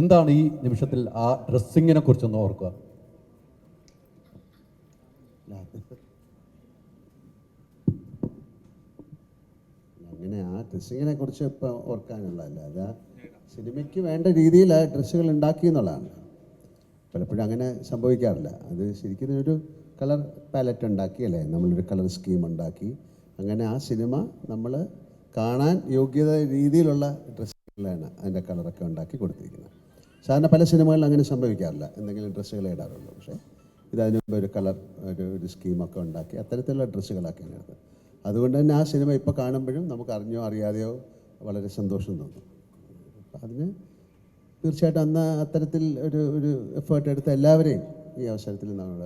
എന്താണ് ഈ നിമിഷത്തിൽ ആ ഡ്രസ്സിങ്ങിനെ കുറിച്ചൊന്ന് ഓർക്കുക. അങ്ങനെ ആ ഡ്രസ്സിങ്ങിനെ കുറിച്ച് ഇപ്പം ഓർക്കാനുള്ള അത് സിനിമയ്ക്ക് വേണ്ട രീതിയിൽ ആ ഡ്രസ്സുകൾ ഉണ്ടാക്കി എന്നുള്ളതാണ്. പലപ്പോഴും അങ്ങനെ സംഭവിക്കാറില്ല. അത് ശരിക്കും ഒരു കളർ പാലറ്റ് ഉണ്ടാക്കി അല്ലേ? നമ്മളൊരു കളർ സ്കീം ഉണ്ടാക്കി. അങ്ങനെ ആ സിനിമ നമ്മൾ കാണാൻ യോഗ്യത രീതിയിലുള്ള ഡ്രസ്സുകളാണ് അതിന്റെ കളറൊക്കെ ഉണ്ടാക്കി കൊടുത്തിരിക്കുന്നത്. സാധാരണ പല സിനിമകളിൽ അങ്ങനെ സംഭവിക്കാറില്ല. എന്തെങ്കിലും ഡ്രസ്സുകൾ ഇടാറുള്ളൂ. പക്ഷേ ഇത് അതിന് മുമ്പ് ഒരു കളർ ഒരു ഒരു സ്കീമൊക്കെ ഉണ്ടാക്കി അത്തരത്തിലുള്ള ഡ്രസ്സുകളാക്കിയാണ് എടുത്തത്. അതുകൊണ്ട് തന്നെ ആ സിനിമ ഇപ്പോൾ കാണുമ്പോഴും നമുക്ക് അറിഞ്ഞോ അറിയാതെയോ വളരെ സന്തോഷം തോന്നും. അതിന് തീർച്ചയായിട്ടും അന്ന് അത്തരത്തിൽ ഒരു ഒരു എഫേർട്ട് എടുത്ത എല്ലാവരെയും ഈ അവസരത്തിൽ നമ്മൾ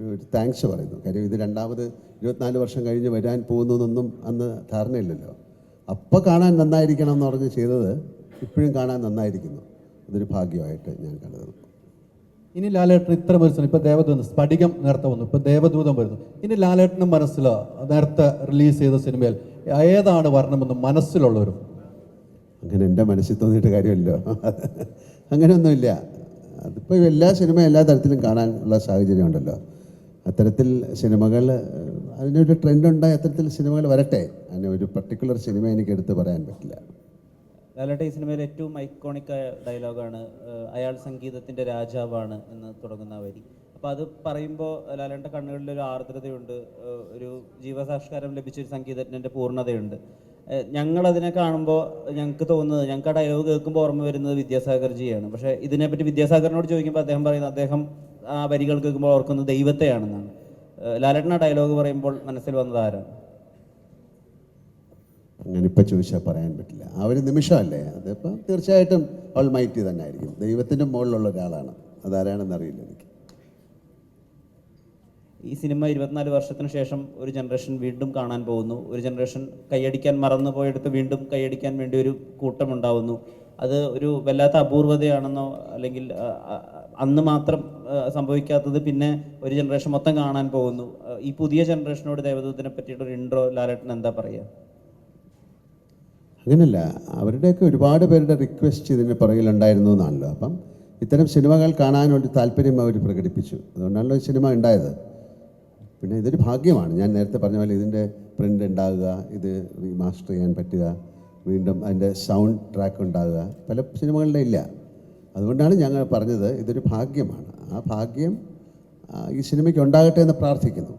ഒരു താങ്ക്സ് പറയുന്നു. കാര്യം ഇത് രണ്ടാമത് ഇരുപത്തിനാല് വർഷം കഴിഞ്ഞ് വരാൻ പോകുന്നതൊന്നും അന്ന് ധാരണയില്ലല്ലോ. അപ്പോൾ കാണാൻ നന്നായിരിക്കണം എന്ന് പറഞ്ഞ് ചെയ്തത് ഇപ്പോഴും കാണാൻ നന്നായിരിക്കുന്നു. അതൊരു ഭാഗ്യമായിട്ട് ഞാൻ കരുതുന്നു. ഇനി ലാലേട്ടൻ ഇത്ര മനസ്സിലും ഇപ്പൊ ദേവദൂതം സ്ഫടികം നേരത്തെ വന്നു ഇപ്പൊ ദേവദൂതം വരുന്നു. ഇനി ലാലേട്ടനും മനസ്സിൽ നേരത്തെ റിലീസ് ചെയ്ത സിനിമയിൽ ഏതാണ് വരണമെന്ന് മനസ്സിലുള്ളവരും? അങ്ങനെ എന്റെ മനസ്സിൽ തോന്നിയിട്ട് കാര്യമല്ലോ അങ്ങനെയൊന്നുമില്ല. അതിപ്പോൾ എല്ലാ സിനിമ എല്ലാ തരത്തിലും കാണാനുള്ള സാഹചര്യം ഉണ്ടല്ലോ. അത്തരത്തിൽ സിനിമകൾ അതിനൊരു ട്രെൻഡ് ഉണ്ടായ അത്തരത്തിൽ സിനിമകൾ വരട്ടെ. അതിന് ഒരു പർട്ടിക്കുലർ സിനിമ എനിക്ക് എടുത്ത് പറയാൻ പറ്റില്ല. ലാലേട്ട ഈ സിനിമയിൽ ഏറ്റവും ഐക്കോണിക്കായ ഡയലോഗാണ് അയാൾ സംഗീതത്തിന്റെ രാജാവാണ് എന്ന് തുടങ്ങുന്ന വരി. അപ്പോൾ അത് പറയുമ്പോൾ ലാലേട്ട കണ്ണുകളിൽ ഒരു ആർദ്രതയുണ്ട് ഒരു ജീവസാഷ്കാരം ലഭിച്ച ഒരു സംഗീതജ്ഞന്റെ പൂർണതയുണ്ട് ഞങ്ങളതിനെ കാണുമ്പോൾ ഞങ്ങൾക്ക് തോന്നുന്നത് ഞങ്ങൾക്ക് ആ ഡയലോഗ് കേൾക്കുമ്പോൾ ഓർമ്മ വരുന്നത് വിദ്യാസാഗർജിയാണ്. പക്ഷേ ഇതിനെപ്പറ്റി വിദ്യാസാഗറിനോട് ചോദിക്കുമ്പോൾ അദ്ദേഹം പറയുന്നത് അദ്ദേഹം ആ വരികൾ കേൾക്കുമ്പോൾ ഓർക്കുന്നത് ദൈവത്തെയാണെന്നാണ്. ലാലേട്ടൻ ആ ഡയലോഗ് പറയുമ്പോൾ മനസ്സിൽ വന്നത് ആരാണ്? ഇപ്പം ചോദിച്ചാൽ പറയാൻ പറ്റില്ല. ആ ഒരു നിമിഷമല്ലേ? അതിപ്പം തീർച്ചയായിട്ടും ഓൾ മൈറ്റി തന്നെ ആയിരിക്കും ദൈവത്തിന്റെ മുകളിലുള്ള ഒരാളാണ്. അതാരാണെന്ന് അറിയില്ല എനിക്ക്. ഈ സിനിമ ഇരുപത്തിനാല് വർഷത്തിന് ശേഷം ഒരു ജനറേഷൻ വീണ്ടും കാണാൻ പോകുന്നു. ഒരു ജനറേഷൻ കൈയടിക്കാൻ മറന്നു പോയെടുത്ത് വീണ്ടും കൈയടിക്കാൻ വേണ്ടി ഒരു കൂട്ടം ഉണ്ടാവുന്നു. അത് ഒരു വല്ലാത്ത അപൂർവതയാണെന്നോ അല്ലെങ്കിൽ അന്ന് മാത്രം സംഭവിക്കാത്തത് പിന്നെ ഒരു ജനറേഷൻ മൊത്തം കാണാൻ പോകുന്നു. ഈ പുതിയ ജനറേഷനോട് ദേവദൂതനെ പറ്റിയിട്ടൊരു ഇൻട്രോ ലാലേട്ടൻ എന്താ പറയുക അങ്ങനല്ല. അവരുടെയൊക്കെ ഒരുപാട് പേരുടെ റിക്വസ്റ്റ് ഇതിന് പുറകിലുണ്ടായിരുന്നു എന്നാണല്ലോ. അപ്പം ഇത്തരം സിനിമകൾ കാണാനൊരു താല്പര്യം അവർ പ്രകടിപ്പിച്ചു. അതുകൊണ്ടാണല്ലോ ഈ സിനിമ ഉണ്ടായത്. പിന്നെ ഇതൊരു ഭാഗ്യമാണ്. ഞാൻ നേരത്തെ പറഞ്ഞ പോലെ ഇതിന്റെ പ്രിന്റ് ഉണ്ടാകുക ഇത് റീമാസ്റ്റർ ചെയ്യാൻ പറ്റുക വീണ്ടും അതിന്റെ സൗണ്ട് ട്രാക്ക് ഉണ്ടാകുക പല സിനിമകളുടെ ഇല്ല. അതുകൊണ്ടാണ് ഞങ്ങൾ പറഞ്ഞത് ഇതൊരു ഭാഗ്യമാണ്. ആ ഭാഗ്യം ഈ സിനിമയ്ക്ക് ഉണ്ടാകട്ടെ എന്ന് പ്രാർത്ഥിക്കുന്നു.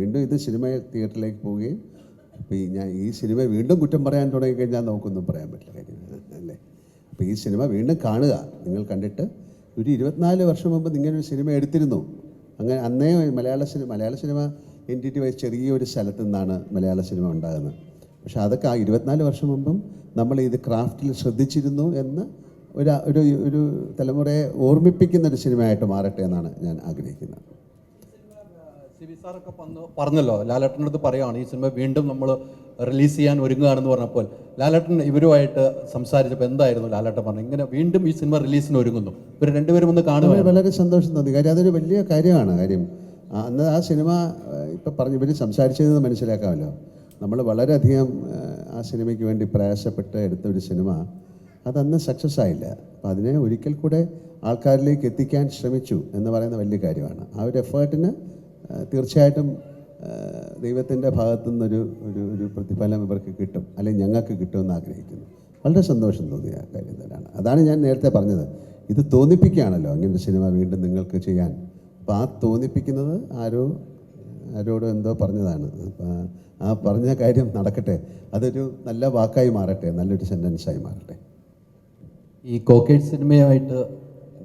വീണ്ടും ഇത് സിനിമ തിയേറ്ററിലേക്ക് പോവുകയും അപ്പോൾ ഈ ഞാൻ ഈ സിനിമ വീണ്ടും കുറ്റം പറയാൻ തുടങ്ങിക്കഴിഞ്ഞാൽ നമുക്കൊന്നും പറയാൻ പറ്റില്ല. കാര്യം അല്ലേ? അപ്പോൾ ഈ സിനിമ വീണ്ടും കാണുക. നിങ്ങൾ കണ്ടിട്ട് ഒരു ഇരുപത്തിനാല് വർഷം മുമ്പ് ഒരു സിനിമ എടുത്തിരുന്നു. അങ്ങനെ അന്നേ Malayala cinema Malayala cinema N T T Y ചെറിയൊരു സ്ഥലത്തു നിന്നാണ് മലയാള സിനിമ ഉണ്ടാകുന്നത്. പക്ഷേ അതൊക്കെ ആ ഇരുപത്തിനാല് വർഷം മുമ്പും നമ്മൾ ഇത് ക്രാഫ്റ്റിൽ ശ്രദ്ധിച്ചിരുന്നു എന്ന് ഒരു ഒരു ഒരു തലമുറയെ ഓർമ്മിപ്പിക്കുന്ന ഒരു സിനിമയായിട്ട് മാറട്ടെ എന്നാണ് ഞാൻ ആഗ്രഹിക്കുന്നത്. സി സാറൊക്കെ വന്ന് പറഞ്ഞല്ലോ ലാലേട്ടന്റെ അടുത്ത് പറയുകയാണ് ഈ സിനിമ വീണ്ടും നമ്മൾ റിലീസ് ചെയ്യാൻ ഒരുങ്ങുകയാണെന്ന് പറഞ്ഞപ്പോൾ. ലാലേട്ടൻ ഇവരുമായിട്ട് സംസാരിച്ചപ്പോൾ എന്തായിരുന്നു ലാലേട്ടൻ പറഞ്ഞത്? ഇങ്ങനെ വീണ്ടും ഈ സിനിമ റിലീസിന് ഒരുങ്ങുന്നു. ഇവർ രണ്ടുപേരും ഒന്ന് കാണുക വളരെ സന്തോഷം തോന്നി. കാര്യം അതൊരു വലിയ കാര്യമാണ് കാര്യം. അന്ന് ആ സിനിമ ഇപ്പം പറഞ്ഞു ഇവർ സംസാരിച്ചതെന്ന് മനസ്സിലാക്കാമല്ലോ. നമ്മൾ വളരെയധികം ആ സിനിമയ്ക്ക് വേണ്ടി പ്രയാസപ്പെട്ട് എടുത്ത ഒരു സിനിമ. അതന്ന് സക്സസ് ആയില്ല. അപ്പം അതിനെ ഒരിക്കൽ കൂടെ ആൾക്കാരിലേക്ക് എത്തിക്കാൻ ശ്രമിച്ചു എന്ന് പറയുന്ന വലിയ കാര്യമാണ്. ആ ഒരു എഫേർട്ടിന് തീർച്ചയായിട്ടും ദൈവത്തിന്റെ ഭാഗത്തു നിന്നൊരു ഒരു ഒരു പ്രതിഫലം ഇവർക്ക് കിട്ടും അല്ലെങ്കിൽ ഞങ്ങൾക്ക് കിട്ടുമെന്ന് ആഗ്രഹിക്കുന്നു. വളരെ സന്തോഷം തോന്നിയ കാര്യം തന്നെയാണ്. അതാണ് ഞാൻ നേരത്തെ പറഞ്ഞത്. ഇത് തോന്നിപ്പിക്കുകയാണല്ലോ അങ്ങനെ സിനിമ വീണ്ടും നിങ്ങൾക്ക് ചെയ്യാൻ. അപ്പോൾ ആ തോന്നിപ്പിക്കുന്നത് ആരോ ആരോട് എന്തോ പറഞ്ഞതാണ്. അപ്പോൾ ആ പറഞ്ഞ കാര്യം നടക്കട്ടെ. അതൊരു നല്ല വാക്കായി മാറട്ടെ നല്ലൊരു സെന്റൻസായി മാറട്ടെ. ഈ കോക്കേഡ് സിനിമയായിട്ട്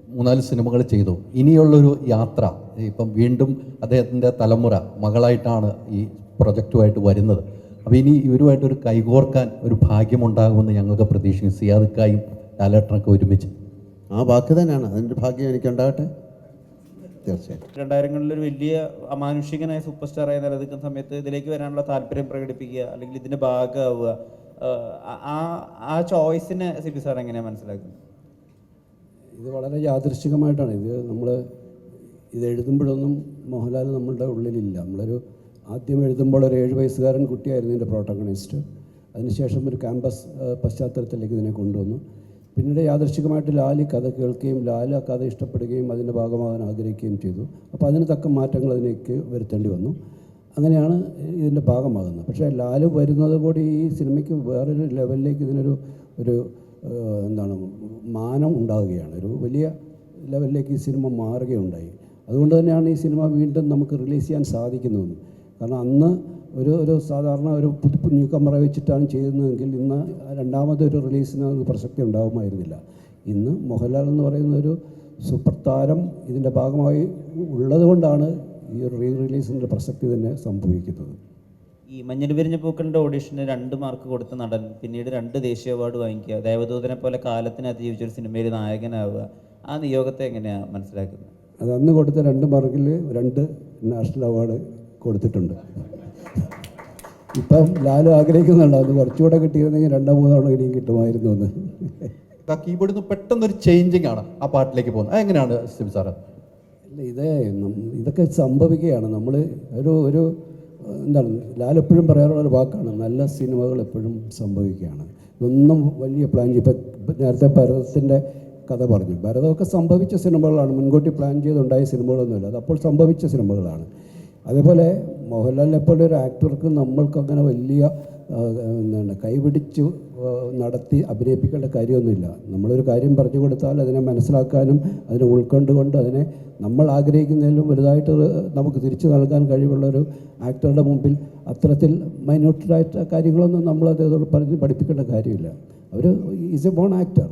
മൂന്നാൽ സിനിമകൾ ചെയ്തു. ഇനിയുള്ളൊരു യാത്ര ഇപ്പം വീണ്ടും അദ്ദേഹത്തിന്റെ തലമുറ മകളായിട്ടാണ് ഈ പ്രൊജക്റ്റുമായിട്ട് വരുന്നത്. അപ്പോൾ ഇനി ഇവരുമായിട്ടൊരു കൈകോർക്കാൻ ഒരു ഭാഗ്യമുണ്ടാകുമെന്ന് ഞങ്ങൾക്ക് പ്രതീക്ഷിക്കും സിയാദിക്കായും ലാലേട്ടനൊക്കെ ഒരുമിച്ച്. ആ വാക്ക് തന്നെയാണ്. അതിന്റെ ഭാഗ്യം എനിക്കുണ്ടാകട്ടെ? തീർച്ചയായിട്ടും. രണ്ടായിരങ്ങളിൽ ഒരു വലിയ അമാനുഷികനായ സൂപ്പർ സ്റ്റാറായി നിലനിൽക്കുന്ന സമയത്ത് ഇതിലേക്ക് വരാനുള്ള താല്പര്യം പ്രകടിപ്പിക്കുക അല്ലെങ്കിൽ ഇതിന്റെ ഭാഗമാവുക ആ ആ ചോയ്സിനെ സി പി സാർ എങ്ങനെയാണ് മനസ്സിലാക്കുന്നത്? ഇത് വളരെ യാദൃശ്ചികമായിട്ടാണ്. ഇത് നമ്മൾ ഇത് എഴുതുമ്പോഴൊന്നും മോഹൻലാൽ നമ്മളുടെ ഉള്ളിലില്ല. നമ്മളൊരു ആദ്യം എഴുതുമ്പോൾ ഒരു ഏഴ് വയസ്സുകാരൻ കുട്ടിയായിരുന്നു എന്റെ പ്രോട്ടോഗണിസ്റ്റ്. അതിനുശേഷം ഒരു ക്യാമ്പസ് പശ്ചാത്തലത്തിലേക്ക് ഇതിനെ കൊണ്ടുവന്നു. പിന്നീട് യാദർശികമായിട്ട് ലാലി കഥ കേൾക്കുകയും ലാൽ ആ കഥ ഇഷ്ടപ്പെടുകയും അതിന്റെ ഭാഗമാകാൻ ആഗ്രഹിക്കുകയും ചെയ്തു. അപ്പോൾ അതിന് തക്ക മാറ്റങ്ങൾ അതിലേക്ക് വരുത്തേണ്ടി വന്നു. അങ്ങനെയാണ് ഇതിന്റെ ഭാഗമാകുന്നത്. പക്ഷേ ലാൽ വരുന്നത് കൂടി ഈ സിനിമയ്ക്ക് വേറൊരു ലെവലിലേക്ക് ഇതിനൊരു ഒരു എന്താണ് മാനം ഉണ്ടാവുകയാണ്. ഒരു വലിയ ലെവലിലേക്ക് ഈ സിനിമ മാറുകയുണ്ടായി. അതുകൊണ്ട് തന്നെയാണ് ഈ സിനിമ വീണ്ടും നമുക്ക് റിലീസ് ചെയ്യാൻ സാധിക്കുന്നതും കാരണം അന്ന് ഒരു ഒരു സാധാരണ ഒരു പുതു കുഞ്ഞുക്കമ്മറ വെച്ചിട്ടാണ് ചെയ്യുന്നതെങ്കിൽ ഇന്ന് രണ്ടാമതൊരു റിലീസിന് പ്രസക്തി ഉണ്ടാകുമായിരുന്നില്ല. ഇന്ന് മോഹൻലാൽ എന്ന് പറയുന്ന ഒരു സൂപ്പർ താരം ഇതിന്റെ ഭാഗമായി ഉള്ളതുകൊണ്ടാണ് ഈ ഒരു റീ റിലീസിന്റെ പ്രസക്തി തന്നെ സംഭവിക്കുന്നത്. ഈ മഞ്ഞൾ വിരിഞ്ഞ പൂക്കളുടെ ഓഡീഷന് രണ്ട് മാർക്ക് കൊടുത്ത നടൻ പിന്നീട് രണ്ട് ദേശീയ അവാർഡ് വാങ്ങിക്കുക ദേവദൂതനെ പോലെ കാലത്തിന് അതിജീവിച്ച ഒരു സിനിമയിൽ നായകനാവുക ആ നിയോഗത്തെ എങ്ങനെയാണ് മനസ്സിലാക്കുന്നത്? അത് അന്ന് കൊടുത്ത രണ്ട് മാർക്കിൽ രണ്ട് നാഷണൽ അവാർഡ് കൊടുത്തിട്ടുണ്ട്. ഇപ്പം ലാലു ആഗ്രഹിക്കുന്നുണ്ട്? അത് കുറച്ചുകൂടെ കിട്ടിയിരുന്നെങ്കിൽ രണ്ടോ മൂന്നോ തവണ ഇനിയും കിട്ടുമായിരുന്നു എന്ന് ആ കീബോർഡിൽ നിന്ന് പെട്ടെന്നൊരു ചേഞ്ചിങ് ആണ് ആ പാട്ടിലേക്ക് പോകുന്നത്. അതെങ്ങനെയാണ് സിബി സാറ്? അല്ല ഇത് ഇതൊക്കെ സംഭവിക്കുകയാണ്. നമ്മൾ ഒരു ഒരു എന്താണ് ലാൽ എപ്പോഴും പറയാറുള്ള ഒരു വാക്കാണ്. നല്ല സിനിമകൾ എപ്പോഴും സംഭവിക്കുകയാണ്. ഇതൊന്നും വലിയ പ്ലാൻ ഇപ്പം നേരത്തെ ഭരതത്തിന്റെ കഥ പറഞ്ഞു. ഭരതമൊക്കെ സംഭവിച്ച സിനിമകളാണ്. മുൻകൂട്ടി പ്ലാൻ ചെയ്തുണ്ടായ സിനിമകളൊന്നുമില്ല. അത് അപ്പോൾ സംഭവിച്ച സിനിമകളാണ്. അതേപോലെ മോഹൻലാലിനെ പോലെ ഒരു ആക്ടർക്ക് നമ്മൾക്ക് അങ്ങനെ വലിയ എന്താണ് കൈപിടിച്ച് നടത്തി അഭിനയിപ്പിക്കേണ്ട കാര്യമൊന്നുമില്ല. നമ്മളൊരു കാര്യം പറഞ്ഞു കൊടുത്താൽ അതിനെ മനസ്സിലാക്കാനും അതിനെ ഉൾക്കൊണ്ടുകൊണ്ട് അതിനെ നമ്മൾ ആഗ്രഹിക്കുന്നതിലും വലുതായിട്ട് നമുക്ക് തിരിച്ചു നൽകാൻ കഴിവുള്ളൊരു ആക്ടറുടെ മുമ്പിൽ അത്തരത്തിൽ മൈന്യൂട്ടായിട്ട് കാര്യങ്ങളൊന്നും നമ്മൾ അദ്ദേഹത്തോട് പറഞ്ഞ് പഠിപ്പിക്കേണ്ട കാര്യമില്ല. അവർ ഈസ് എ ബോൺ ആക്ടർ